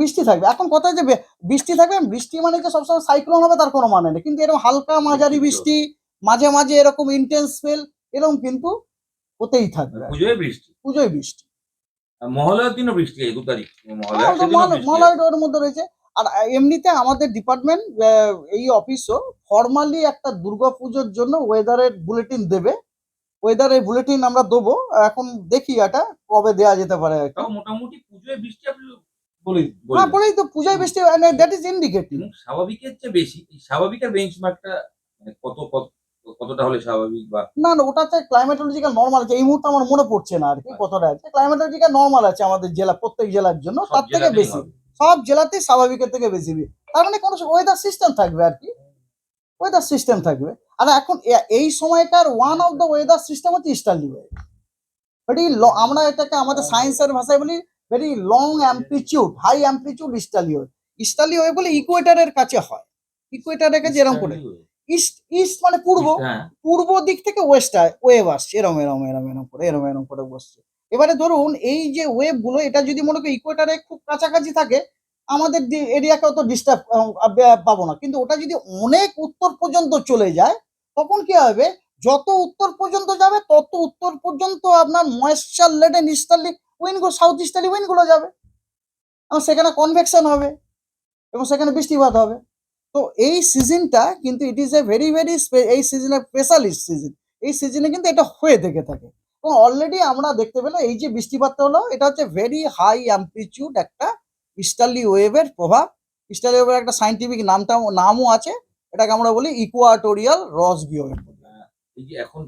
বৃষ্টি থাকবে। এখন কথা যে বৃষ্টি থাকবে বৃষ্টি মানে যে সবসময় সাইক্লোন হবে তার কোনো মানে নেই। কিন্তু এরকম হালকা মাঝারি বৃষ্টি মাঝে মাঝে এরকম ইন্টেন্স স্পেল এরকম কিন্তু হতেই থাকবে। পুজোয় বৃষ্টি? পুজোয় বৃষ্টি। মহালয়ার দিনও বৃষ্টি দু তারিখ মহালয়া হ্যাঁ, মধ্যে রয়েছে। আর এমনিতে আমাদের ডিপার্টমেন্ট এই অফিসও ফর্মালি একটা দুর্গাপুজোর জন্য ওয়েদারের বুলেটিন দেবে। ওয়েদারের বুলেটিন আমরা দেবো। এখন দেখি এটা কবে দেওয়া যেতে পারে কি। মোটামুটি পুজোয় বৃষ্টি হ্যাঁ বলেই তো পূজায় বৃষ্টি দ্যাট ইজ ইন্ডিকেটিভ এবং স্বাভাবিকের চেয়ে বেশি স্বাভাবিকের বেঞ্চমার্কটা কত কত- কতটা হলে স্বাভাবিক বা না না ওটাতে ক্লাইমেটোলজিক্যাল নর্মাল আছে এই মুহূর্তে আমার মনে পড়ছে না আর কি কতটা আছে। ক্লাইমেটোলজিক্যাল নর্মাল আছে আমাদের জেলা প্রত্যেক জেলার জন্য তার থেকে বেশি। সব জেলাতেই স্বাভাবিকের থেকে বেশি। তার মানে কোনো ওয়েদার সিস্টেম থাকবে আর কি। ওয়েদার সিস্টেম থাকবে। আর এখন এই সময়কার one of the weather system হচ্ছে ইস্টার্লি আমরা এটাকে আমাদের সায়েন্সের ভাষায় বলি very long amplitude high amplitude easterly wave easterly wave বলে ইকুয়েটারের কাছে হয়। ইকুয়েটারের কাছে এরকম করে। ইস্ট ইস্ট মানে পূর্ব। হ্যাঁ। পূর্ব দিক থেকে ওয়েস্ট ওয়েভ আসছে। এরম এরম এরম এরম করে এরম এরম করে বসছে। এবারে ধরুন এই যে ওয়েভগুলো এটা যদি মনে করি ইকুয়েটারে খুব কাছাকাছি থাকে আমাদের এরিয়াকে অত ডিস্টার্ব পাবো না। কিন্তু ওটা যদি অনেক উত্তর পর্যন্ত চলে যায় তখন কি হবে? যত উত্তর পর্যন্ত যাবে তত উত্তর পর্যন্ত আপনার ময়েশ্চার লেডেন ইস্টার্লি উইন্ডগুলো সাউথ ইস্টার্লি উইন্ডগুলো যাবে। এবং সেখানে কনভেকশন হবে এবং সেখানে বৃষ্টিপাত হবে। তো এই সিজনটা কিন্তু it is a very very এই সিজনের স্পেশালিস্ট সিজন এই সিজনে কিন্তু এটা হয়ে থেকে থাকে। এবং অলরেডি আমরা দেখতে পেলাম এই যে বৃষ্টিপাতটা হলো, এটা হচ্ছে ভেরি হাই অ্যাম্পলিচিউড একটা ইস্টার্লি ওয়েভের প্রভাব। ইস্টার্লি ওয়েভের একটা সাইন্টিফিক নামটা নামও আছে। এটাকে আমরা বলি ইকুয়াটোরিয়াল রসবি ওয়েভ এই যে এখন